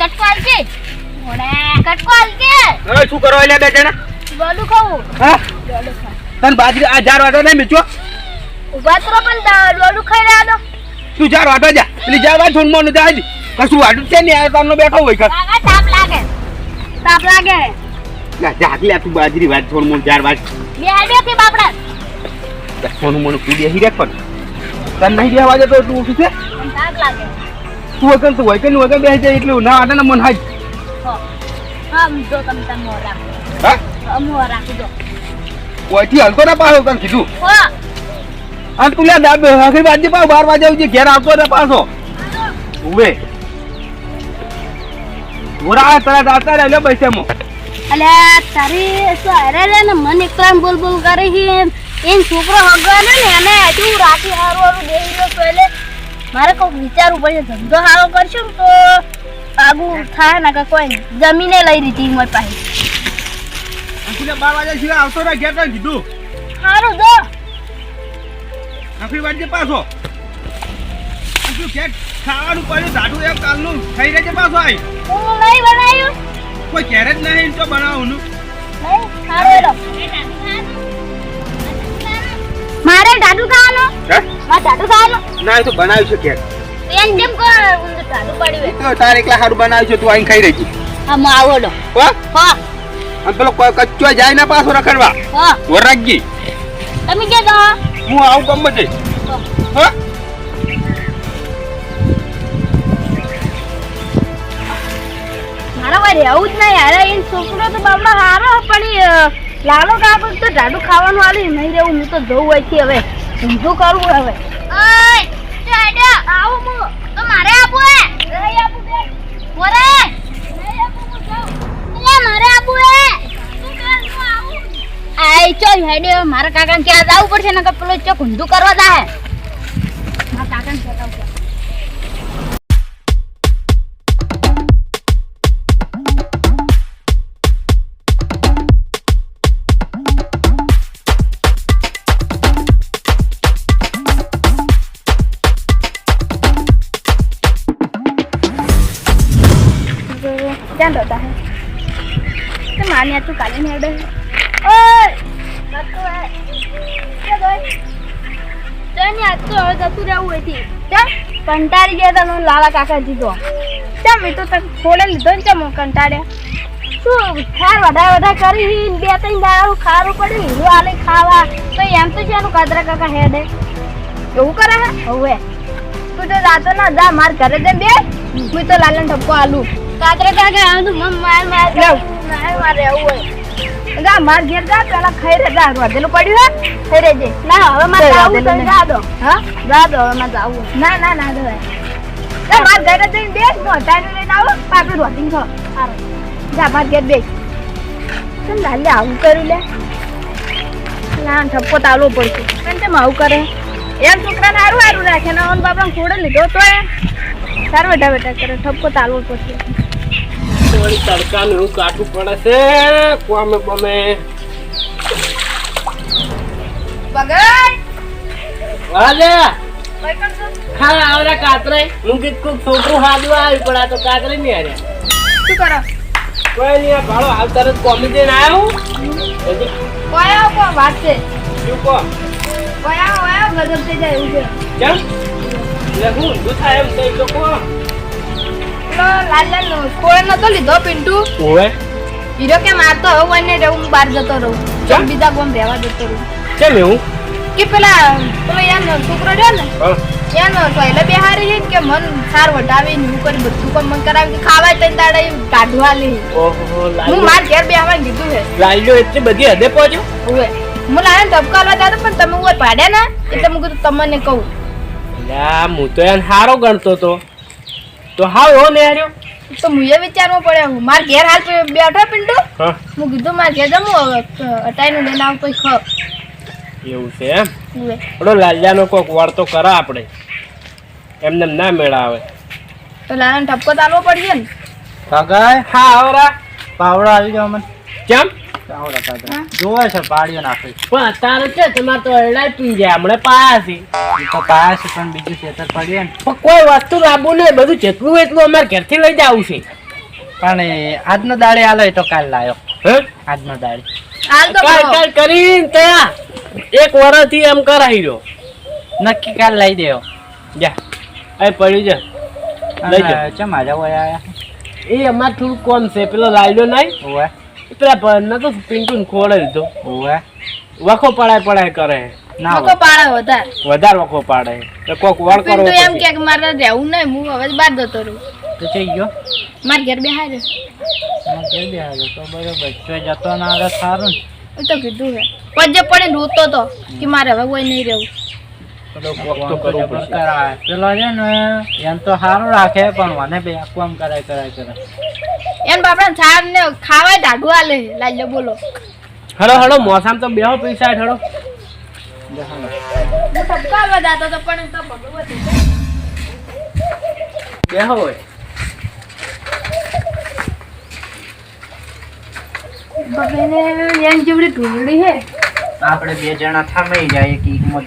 કટકો આલજે કટકો આલજે હવે શું કરો એટલે બે જણા? ગોડું ખાવું. હા? ગોડું ખા તને બાજરી આ ચાર વાટો નહીં મીચો ઊભા કરો પણ ગોડું ખાઈ રહ્યા દો તું ચાર વાટો જા. પેલી કશું વાટું છે ને યાર તમને બેઠો હોય કર તાપ લાગે. તાપ લાગે. જા જા લે તું બાજરી વાત છોડ મોન ચાર વાત બે હાડ્યો કે બાપડા. સોનું મોનું હી રેખ પણ તન નહીં બેહવા દે તો તું ઉઠી છે? તાપ લાગે. તું વગર તું વગરનું વગર બેસી જાય એટલું ના વાટે ને મન હાજ હા જો તમે તમે મોર રાખો હા મોર રાખી દો ઓયથી હલતો ના પાછો તને કીધું હો અને તું લે દાબ આખરી બાજુ પાછો બાર વાગે આવજે ઘેર આવતો ને પાછો ઉવે મોરા તરા દાતા રે લે પૈસા મો અલે તારી સો અરે રે ને મને એકલામ બોલ બોલ કરે છે એન છોકરો હગવાનો ને એને હજુ રાતી હારું હારું દેઈ રહ્યો તો એટલે મારે કોઈક વિચારવું પડશે. ધંધો સારો કરશું તો આગું થાય ના કે કોઈ જમીને લઈ લીધી મારી પાસે. આખીને બાર વાગ્યા સિવાય આવતો રહે ઘેર તને કીધું. સારું જો. આખી વાડી પાછો. અને ઘેર ખાવાનું પડ્યું દાઢું એક કાલનું થઈ રહેજે પાછો આઈ. હું નહીં બનાવ્યું? કોઈ ઘેર જ નહીં તો બનાવું નહીં સારું મારે ટાટુ ખાવાનો? હે? મારે ટાટુ ખાવાનો. ના એ તો બનાવ્યું છે કે. એમ કેમ કો ટાટુ પડ્યું તો તારે એકલા હારું બનાવ્યું છે તું આઈને ખાઈ રહી હા હું આવો હો? હા. અને પેલો કોઈ કચ્ચો જાય ના પાછો રખડવા. હા. વરાગી તમે કે તો હું આવું ગમ છે હો. મારા ભાઈ રહેવું જ નહીં યાર. એ છોકરો તો બાબડો હારો પણ લાલો કાકો તો જાડુ ખાવાનું આલી નહીં રહેવું હું તો જવું હોય છે હવે. ઊંધું કરવું હવે. આવું હું તો મારે આપો હે? નહીં આપવું બે મોરે નહીં જાઉં. એટલે હે? આય ચો હેડે મારા કાકા ક્યાં જવું પડશે ને કે પેલો ચોક ઊંધું કરવા જાય તે તું કે ગઈ તેની આજ તો હવે જતું રહેવું હતી કેમ કંટાળી ગયા તા લાલા કાકા જીતો કેમ એ તો તક ખોલે લીધો ને ચમ કંટાળ્યા. શું ખાર વધારે વધારે કરી બે ત્રણ દાડા ખારું પડ્યું હીરું આલે ખાવા. તો એમ તો છે કાદરા કાકા હેડે. એવું કરે હે? હવે. તું તો જાતો ના જા માર ઘરે જઈને બે હું તો લાલન ઠપકો આલું. કાતરે કાકા આમ મમ માર માર માર માર રહેવું હોય. જા માર ઘેર જા પેલા ખાઈ રે જા વધેલું પડ્યું હે? ખાઈ રેજે ના હવે માર તો જા દો. હા? જા દો હવે માર જાવું ના ના ના દો જા માર ઘરે જઈને બેસ હું હટાઈને લઈને આવો પાછું રોટિંગ ખો જા માર ઘેર બેસ. કેમ ડાલે આવું કર્યું લે. ના ઠપકો તાલવો પડશે. કેમ તેમ આવું કરે? એમ છોકરાને હારું હારું રાખે ને ઓન બાપાને ખોડે લીધો તો એ સારું બેઠા બેઠા કરે ઠપકો તાલવો પડશે. થોડી ને એવું કાઠું પડે છે. કોમે બમે બગડ વાલે હા આવરા કાતરે હું કીધું કોક છોકરું હાજુ આવી પણ આ તો કાતરે નહીં આરે શું કરો? કોઈ નહીં આ ભાડો હાલ તરત કોમી દઈને આવ્યો કોયા કો વાત છે? શું કહો? કોયા કોયા ગજબ થઈ જાય એવું છે. કેમ? એટલે હું ઊંધું થાય એમ થઈ તો પેલો લાલ લાલ કોળે નતો લીધો પિન્ટુ. ઓવે. હીરો કે મારતો રહું હું બહાર જતો રહું? બીજા કોમ રહેવા જતો રહું કેમ એવું કે પેલા પેલો યાર છોકરો રહ્યો ને હા. બેહારી છે કે મન સાર વટાવી ને હું કરી બધું કામ મન કરાવી ખાવા તઈ દાડે કાઢવા લે ઓહો હું માર ઘેર બેહવાનું કીધું લાલ્યો એટલી બધી હદે પહોંચ્યો? હવે હું લાને ધબકાવા જાતો પણ તમે ઓય પાડ્યા ના એટલે હું કીધું તમને કહું. હું તો એને હારો ગણતો તો. તો હાવ હો ને હાર્યો. તો હું એ વિચારવું પડે હું માર ઘેર હાલ બેઠો પિન્ટુ હું. કીધું માર ઘેર જમું હવે અટાઈનું લઈને આવું કોઈ ખ એવું છે એમ. થોડો લાલ્યાનો કોક વળતો કરા આપણે એમને એમ ના મેળાવે. તો લાને ઠપકો તાલવો પડશે ને. કાકા હા આવરા. પાવડા આવી ગયો મને. કેમ? જોવે છે પાડીઓ નાખે પણ અત્યારે છે તમારે તો એરડાઈ પી જાય હમણાં પાયા છે. તો પાયા છે પણ બીજું ખેતર પડીએ ને પણ કોઈ વસ્તુ લાવવું નહીં બધું જેટલું એટલું અમારે ઘેરથી લઈ જવું છે. પણ આજનો દાડે આલો તો કાલ લાયો. હે? આજનો દાડે. કાલ કાલ કરીને ત્યાં એક વર્ષથી એમ કરાવી રહ્યો. નક્કી કાલ લઈ દેવો. જા. અહીં પડ્યું છે લઈ જાઓ. ચમ આજે હોય આયા? એ અમારે થોડું કોમ છે પેલો લાયલો નહીં? પેલા ભરને તો પિન્ટુ ખોળે દીધો ઓવે વખો પડાય પડાય કરે. ના વખો પાડે વધાર. વધારે વખો પાડે. તો કોક વળ કરો તો એમ. કે મારે રહેવું નહીં હું હવે બહાર જતો રહું. તો જઈ ગયો. માર ઘેર બેહાર માર દે હાલો તો બરોબર. જો જતો ના આવે સારું ને. એ તો કીધું હે. પજે પડે રોતો તો કે મારે હવે કોઈ નહીં રહેવું. પેલો તો તો કરવું જબર પડશે. કરાવે પેલો છે ને એમ તો સારું રાખે પણ મને બે આમ કરાય કરાય કરે એમ બાપડા સાહેબ ને ખાવા ઢાઢું આલે. લાલ્યો બોલો. હળો હળો મોસામ તો બેહો પૈસા હળો. હું ઠપકારવા તો પણ તો ભગવત બેહો હોય એન જેવડી ઢૂંઢડી હે. આપણે બે જણા થામી જાય કે હિંમત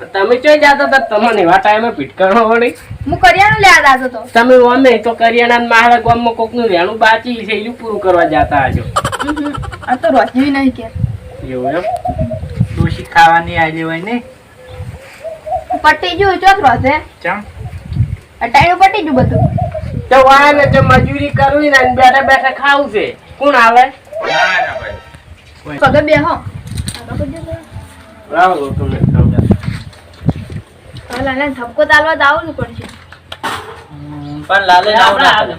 તમે ચોય જાતા હતા? તમને એવા ટાઈમે પીટકણો વળી. હું કરિયાણું લેવા જાતો તો તમે અમે તો કરિયાણા મારા ગામમાં કોકનું રેણું બાકી છે એનું પૂરું કરવા જતા હજો આ તો રોજવી નહીં કે. એવું એમ? ડોશી ખાવાની આજે હોય ને? પટી ગયું ચોથ રોજે. ચમ? અટાણું પટી ગયું બધું. તો વાને જો મજૂરી કરવી ને બેઠા બેઠા ખાવું છે. કોણ આવે? પગે બેહો લાવો તમે ખાવ. હાલ ધબકો તાલવા તો પડશે. પણ લાલે આપણે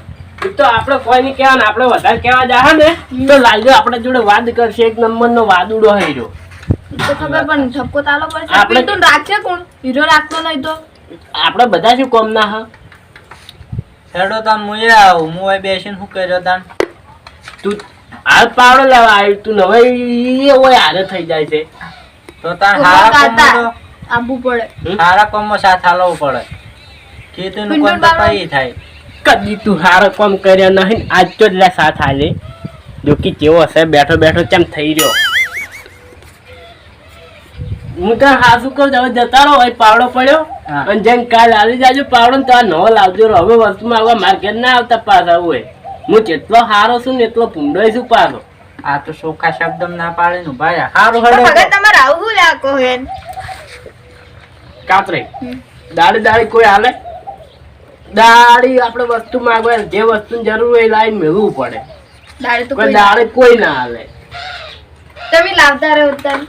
તો આપણે કોઈ નહીં કહેવાનું આપણે વધારે કહેવા જાહે ને તો લાલજો આપણે જોડે વાદ કરશે એક નંબર નો વાદુડો હઈરો તો ખબર પણ ધબકો તાલવો પડશે. આપણે- પિન્ટુ રાખશે કોણ? હીરો રાખતો નહીં તો. આપણે બધા શું કોમ ના હા? હેડો તાન મુએ આવું મુએ બેસીને શું કર્યો તાન? તું હાલ પાવડો લેવા આવ્યું તું હવે એ હોય હારે થઈ જાય છે. તો તાન તું હારા કાતા. કોમમાં પડે. સારા કોમમાં સાથ હાલવું પડે. ખેતીનું કોમ તો કઈ થાય? કદી તું હારો કોમ કર્યા નહીં આજ તો જ સાથ હાલે. જો કેવો હશે બેઠો બેઠો કેમ થઈ રહ્યો? હું તો હાસુ કહું હવે જતા રહો ભાઈ પાવડો પડ્યો. અને જેમ કાલ આવી જાજો પાવડો ને તો આ નવો લાવજો રહો. હવે વસ્તુમાં આવવા માર્કેટ ના આવતા પાછા હોય. હું જેટલો હારો છું ને એટલો ભૂંડો છું પાછો. આ તો ચોખ્ખા શબ્દ ના પાડે નું ભાઈ હારું તો તમારે આવું લાગો રાખો હેન કાતરે. દાડી દાડી કોઈ હાલે? દાડી આપણે વસ્તુ માંગવા જે વસ્તુ જરૂર હોય એ લાઈન મેળવું પડે. દાડે તો દાડે કોઈ ના હાલે. તમે લાવતા રહો તાર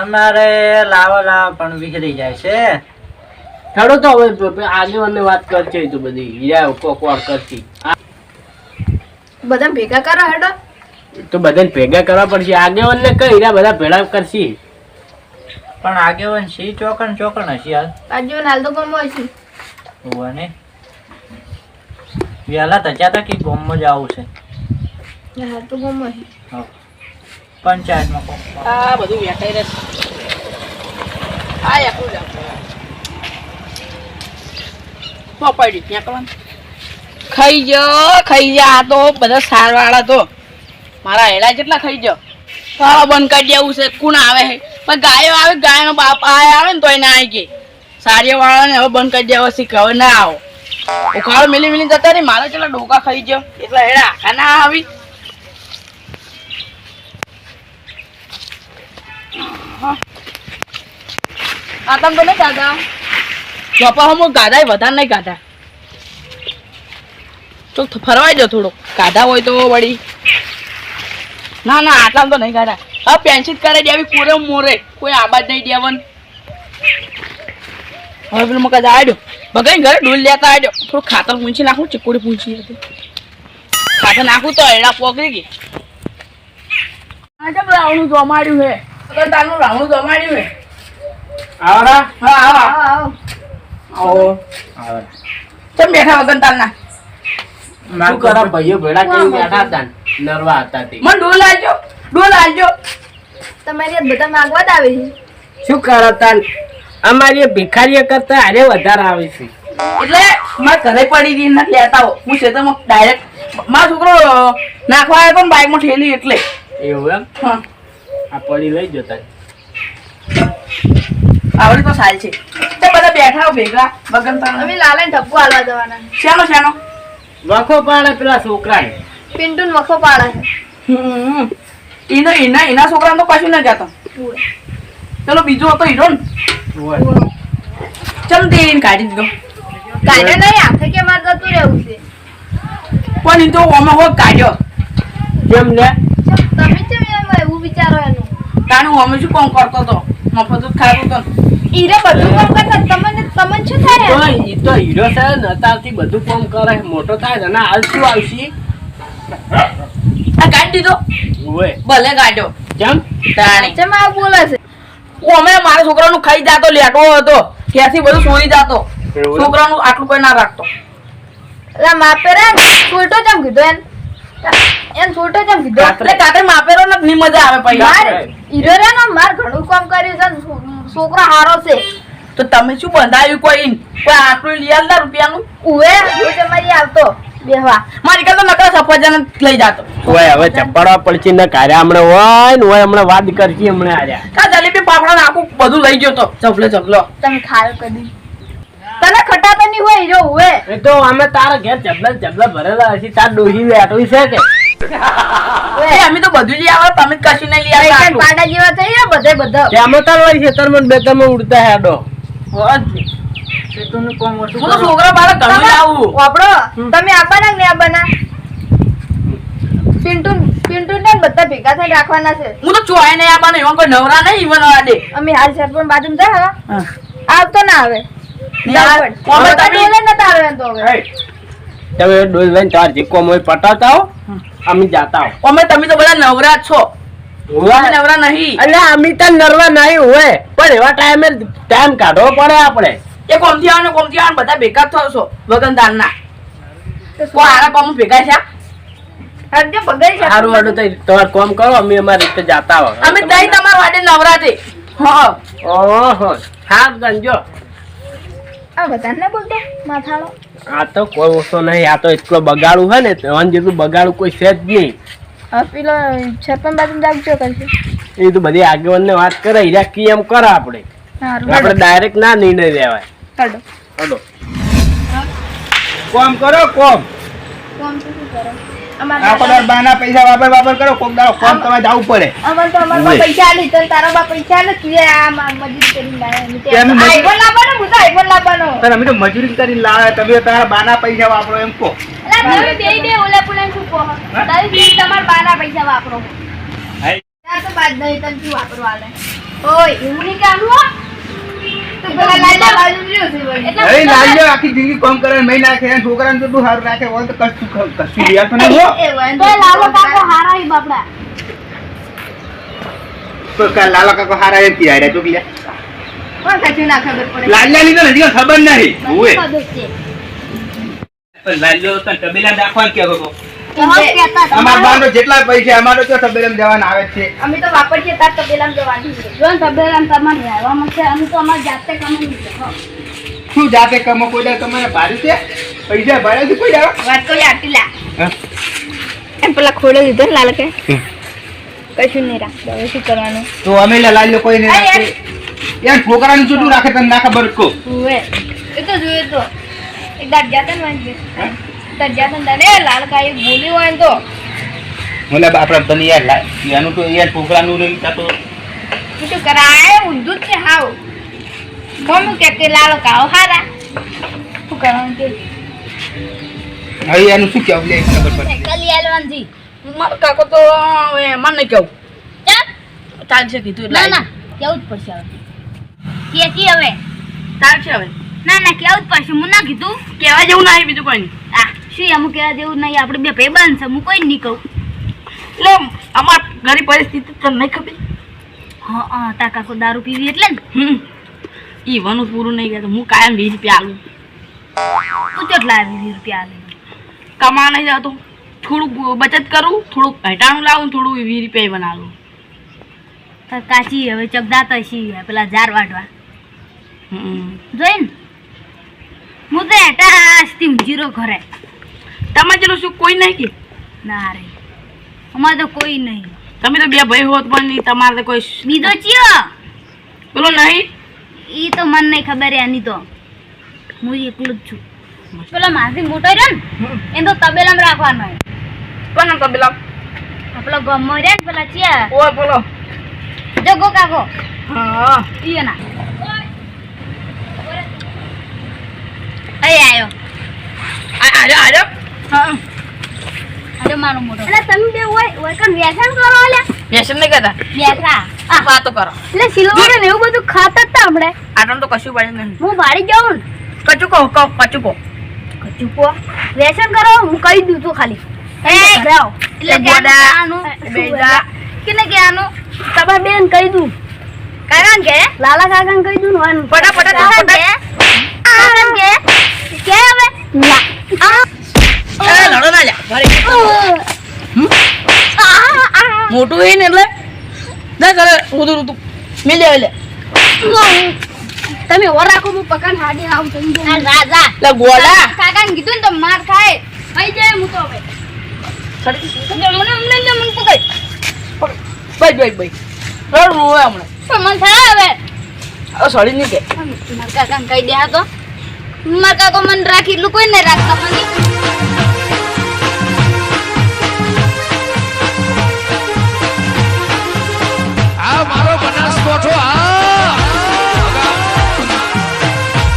અમારે લાવો લાવો પણ વિખરી જાય છે. થોડો તો હવે આગેવાનને વાત કરશે તો બધી. હીરા કોકવાર કરતી બધા ભેગા કરો હેડો. તો બધાને ભેગા કરવા પડશે. આગેવાનને કઈ હીરા બધા ભેળા કરશી. પણ આગેવાન સી ચોકણ ચોકણ હશે હાલ બાજુ હાલ તો ગમો હશે. ઓને વહેલા તજા તા કે ગોમમાં જ આવું છે. હાલ તો ગમો હશે. હવ. પંચાયતમાં કોમ આ બધું વેટાઈ રહે આ એકલું જ. પોપડી ત્યાં કરવાનું. ખાઈ જ ખાઈ જા. આ તો બધા સારવાળા તો. મારા હેડા જેટલા ખાઈ જ. સારા બંધ કાઢી આવું છે. કોણ આવે? છે પણ ગાયો આવે, ગાયનો બાપ આ આવે ને તો ના આવી ગઈ સારીઓ વાળાને હવે બંધ કરી દેવા શીખ ના આવો. ઉખાડો, મિલી મિલી જતા રહી, મારા કેટલા ડોકા ખાઈ ગયો. એટલા હેડા આખા ના આવી. તો નહીં ગાધા? ચોપા હમ ગાધા વધારે નહીં ગાધા. તો ફરવાઈ જાઓ થોડો ગાધા હોય તો વળી. ના ના, આટલા તો નહીં ગાધા. હવે પેન્સિલ કરે દેવી પૂરે મોરે. કોઈ આબાદ નહીં દેવન. હવે પેલું મગજ આવ્યો ભગાઈ ઘરે ડોલ લેતા આવ્યો થોડું ખાતર પૂછી નાખું ચીકુડી પૂછી હતી. ખાતર નાખું તો એડા પોકરી ગઈ. આજે રાવણું જમાડ્યું હે અગર તારનું રાવણું જમાડ્યું હે આવરા? હા આવો. આવો. આવો. આવો. બેઠા વગર તારના શું કરો ભાઈઓ ભેળા કરીને બેઠા હતા નરવા હતા તે. મને ડોલ આજો ડોલ આજો. તમારી બધા માંગવા જ આવે છે. શું કરો તાન? અમારી ભિખારીઓ કરતા આરે વધારે આવે છે. એટલે મારા ઘરે પડી ગઈ નથી લેતા હો હું તો ડાયરેક્ટ મારો છોકરો નાખવા આવ્યો પણ બાઇકમાં ઠેલી એટલે. એવું એમ? હા. આ પડી લઈ જતા આવડી તો સારી છે. તો બધા બેઠા હો ભેગા બગન તાણ. અમે લાલાને ઢબ્બુ હાલવા જવાના. શેનો શેનો? વખો પાડે પેલા છોકરાને. પિન્ટુ વખો પાડે હમ. ઈનો એના ઈના છોકરાને તો પાછું ના જાતો. ચલો બીજો હતો હીરો ને. ચલ તે એને કાઢી દીધો. કાઢે નહીં આખે કે મારે જતું રહેવું છે? પણ એ તો ઓમે હોત કાઢ્યો. કેમ લે તમે કેમ એમ એવું વિચારો એનું? તાનું અમે શું કોમ કરતો તો મફત જ ખાતો તો હીરો ઈરે બધું કામ કરતા તમને તમને શું તો થાય ઈ તો હીરો છે ને અત્યારથી બધું કામ કરે મોટો થાય ને અને હાલ શું આવશે? આ કાઢી દીધો. ભલે કાઢ્યો કેમ? તાણે. ચમ આ બોલે છે? હું અમે મારા છોકરાનું ખાઈ જાતો લેટો હતો. ત્યાંથી બધું સોરી જાતો? છોકરાનું આટલું કોઈ ના રાખતો. એટલે છૂટો કીધો એમ એમ છૂટો કીધો? એટલે કાતે માપેરો ને ની મજા આવે માર પછી ઈરો રે ને માર ઘણું કામ કર્યું છે છોકરો હારો છે. તો તમે શું બંધાયું કોઈ? કોઈ આટલું લઈ રૂપિયા રૂપિયાનું? ઉવે તમારી આવતો બેહવા. મારી કાલ તો નકરા સફરજન લઈ જાતો. ઓય હવે ચપાડવા પડશે ને કાર્ય હમણાં હોય ને હોય હમણાં વાત કરશી હમણાં આર્યા કા જલેબી પાપડા ને બધું લઈ ગયો તો. ચપલે ચપલો. તમે ખાયો કદી? તને ખટાતો નહીં હોય જો ઉવે એ તો અમે તારા ઘેર જબલા જબલા ભરેલા હશે તાર ડોહી લેટવી છે કે? અમે તો બધું લઈ આવે તમે કશું નહીં લઈ આવતા પાડા જેવા થઈ ગયા બધે બધા? તાર હોય ખેતરમાં બે તમે ઉડતા હેડો. ખેતરનું કામ ઓછું કરો. છોકરા બાળક ઘણું લાવું. વાપરો તમે આપવાના કે નહીં આપવાના? પિન્ટુ પિન્ટુ ને બધા ભેગા થઈને રાખવાના છે. હું તો ચોય નહીં આપવાનો એવા કોઈ નવરા નહીં ઈવન વાડે અમે હાલ સરપંચ બાજુ જા હવે. આવતો ના આવે. યાર, અમે તો તમે- બોલે નતા આવે એમ તો હવે. તમે ડોલ લઈને તાર જે કોમ હોય પટાતા હો. અમે જાતા હો. અમે તમે તો બધા નવરા જ છો. અમે નવરા નહીં. એટલે અમે તો નરવા નહીં હોય પણ એવા ટાઈમે ટાઈમ કાઢવો પડે આપણે. એ કોમથી આવે ને કોમથી આવે બધા ભેગા થયો છો વગનદારના. કોઈ હારા કોમ ભેગા છે હાડું તો તમારે કોમ કરો અમે અમારી રીતે જાતા હો અમે તઈ તમારા વાડે નવરા હા ઓહો હા ગંજો આ બધાને તો કોઈ ઓછો નહીં આ તો એટલો બગાડું હોય ને તન જેટલું બગાડું કોઈ છે જ નહીં. પેલો સરપંચ બાજુ જાગજો કરશે એ તો બધી આગેવાન ને વાત કરે હીરા કી એમ કરે આપણે? આપડે આપણે ડાયરેક્ટ ના નિર્ણય લેવાય. કાઢો. હડો કોમ કરો કોમ. કોમ શું કરો? અમારે બાના પૈસા વાપર વાપર કરો કોક દાડો કોમ તમારે જવું પડે. અમાર તો અમાર ઓય. પૈસા આલી તો તારા બા પૈસા આલે તું આ મજૂરી કરીને લાવે એમ કે કેમ આઈફોન લાવવાનો હું તો આઈફોન લાવવાનો. પણ અમે તો મજૂરી કરીને લાવે તમે તારા બાના પૈસા વાપરો એમ કો તમે દે દે ઓલા પુલા શું કહો? તારી તમારા બાના પૈસા વાપરો. તાર તો બાદ નહીં તને શું વાપરવા લે ઓય એવું નહીં હો. આખી જિંદગી કોમ કરે મહી નાખે છોકરાને તો તું સારું રાખે હોય તો કશું કશું યાર તો નહીં એ હોય તો લાલો કાકો હારા હી બાપડા. તો કા લાલા કાકો હારા એમ પીવાડ્યા તો કે કોણ કશું ના ખબર પડે? લાલ્યાની તો હજી ખબર નહીં લાલ્યો તો તબેલા રાખવા કહેતો અમારા બાનો જેટલા પૈસા અમારો તો તબેલામ જવાના આવે છે? અમે તો વાપરીએ તાર તબેલામ જવાની છે. જો તબેલામ તમારે રહેવામાં છે અમે તો અમારે જાતે કમાઈ છે શું જાતે કમો? કોઈ દે તમારે ભાડું છે? પૈસા ભાડે છે કોઈ દાડો? વાત કરી આટલી લા. એમ પેલા ખોડો દીધો લાલ કે? કશું નહીં રાખતો હવે શું કરવાનું? તો અમે લાલ લોકો કોઈ નહીં રાખે. યાર. છોકરાનું છૂટું રાખે તને ના ખબર કો એ તો જોઈએ તો. એક દાડ જાતે ને વાંચે તાર જાતા ને તારે લાલ કાંઈ બોલી હોય ને તો. મને બાપરા તને યાર એનું તો યાર છોકરાનું રહી તો શું કરાય ઊંધું જ છે હાવ. મમ્મી કે કે લાલો કાઓ હારા. શું કરવાનું કે? હવે એનું શું કેવું લે? ખબર પડે. કલી આલવાનજી. મારો કાકો તો નહીં કેવું ચાલશે કીધું ના ના કેવું જ પડશે હવે. કે કી હવે? ચાલશે હવે. ના ના કેવું જ પડશે હું ના કીધું. કહેવા જેવું ના બીજું કોઈ નહીં આ. શું અમુક કહેવા જેવું નહીં આપણે બે ભાઈ છે હું કોઈ નહીં કહું. એટલે અમાર ઘરની પરિસ્થિતિ તને નહીં ખબર? હા હા તા કાકો દારૂ પીવી એટલે ને? ઈ વનું પૂરું નહીં કરતું હું કાયમ વીસ રૂપિયા આલું. તું કેટલા વીસ રૂપિયા આલે? કમા નહીં જતો. થોડુંક બચત કરું થોડુંક ઘટાણું લાવું થોડું વીસ રૂપિયા બનાવું. કાચી હવે ચગદાત હશી પેલા ઝાર વાટવા જોઈ ને? હું તો હેઠા આજથી જીરો ઘરે. તમારે જેટલું શું કોઈ નહીં કે? ના રે. અમારે તો કોઈ નહીં. તમે તો બે ભાઈ હોત પણ નહીં તમારે તો કોઈ બીજો ચિયો. પેલો નહીં? ઈ તો મને નહીં ખબર એની તો. હું એકલું જ છું. પેલો માસી મોટો રહ્યો ને એને તો તબેલામાં રાખવાનો. કોણ તબેલા? આપણો ગમો રે ને પેલા ચિયા. ઓ બોલો. જગો કાકો. હા. ઈ એના. અહીં આયો. આ આજો આજો હા. અરે મારો મોટો એટલે તમે બે હોય હોય વ્યસન કરો લે વ્યસન નહીં કરતા. બેઠા આ વાતો કરો. એટલે ને એવું બધું ખાતા હમણે. આટલું તો કશું પડે નહીં. હું ભાડી જાઉં કચું કહો કહો કચું કહો. ચૂપો વ્યસન કરો હું કહી દઉં છું ખાલી. એટલે ગોડા, ક્યાંનું બેજા. કેને આનું તમારે બેન કહી દઉં. કારણ કે? લાલા કાકા કહી દઉં ને ફટાફટ કાકા કે? કે? કે હવે? ના. એ લડો ના લ્યા. મોટું હે ને એટલે? ના કરે ઉધું ઉધું મિલ જાય લે. તમે ઓર રાખો હું પકડ હાડી આવું સમજો રાજા. લે ગોડા કાકાને કીધું ને તો માર ખાય. ખાઈ જાય હું તો હવે. મને અમને ને મને પકડ. ભાઈ ભાઈ ભાઈ રડ રોવે હમણાં. પણ મને થાય હવે. હવે સડી નહીં કે. માર કાકાને કહી દે હા તો. માર કાકો મને રાખી એટલું કોઈ નહીં રાખતા મને. આ મારો બનાસકોઠો આ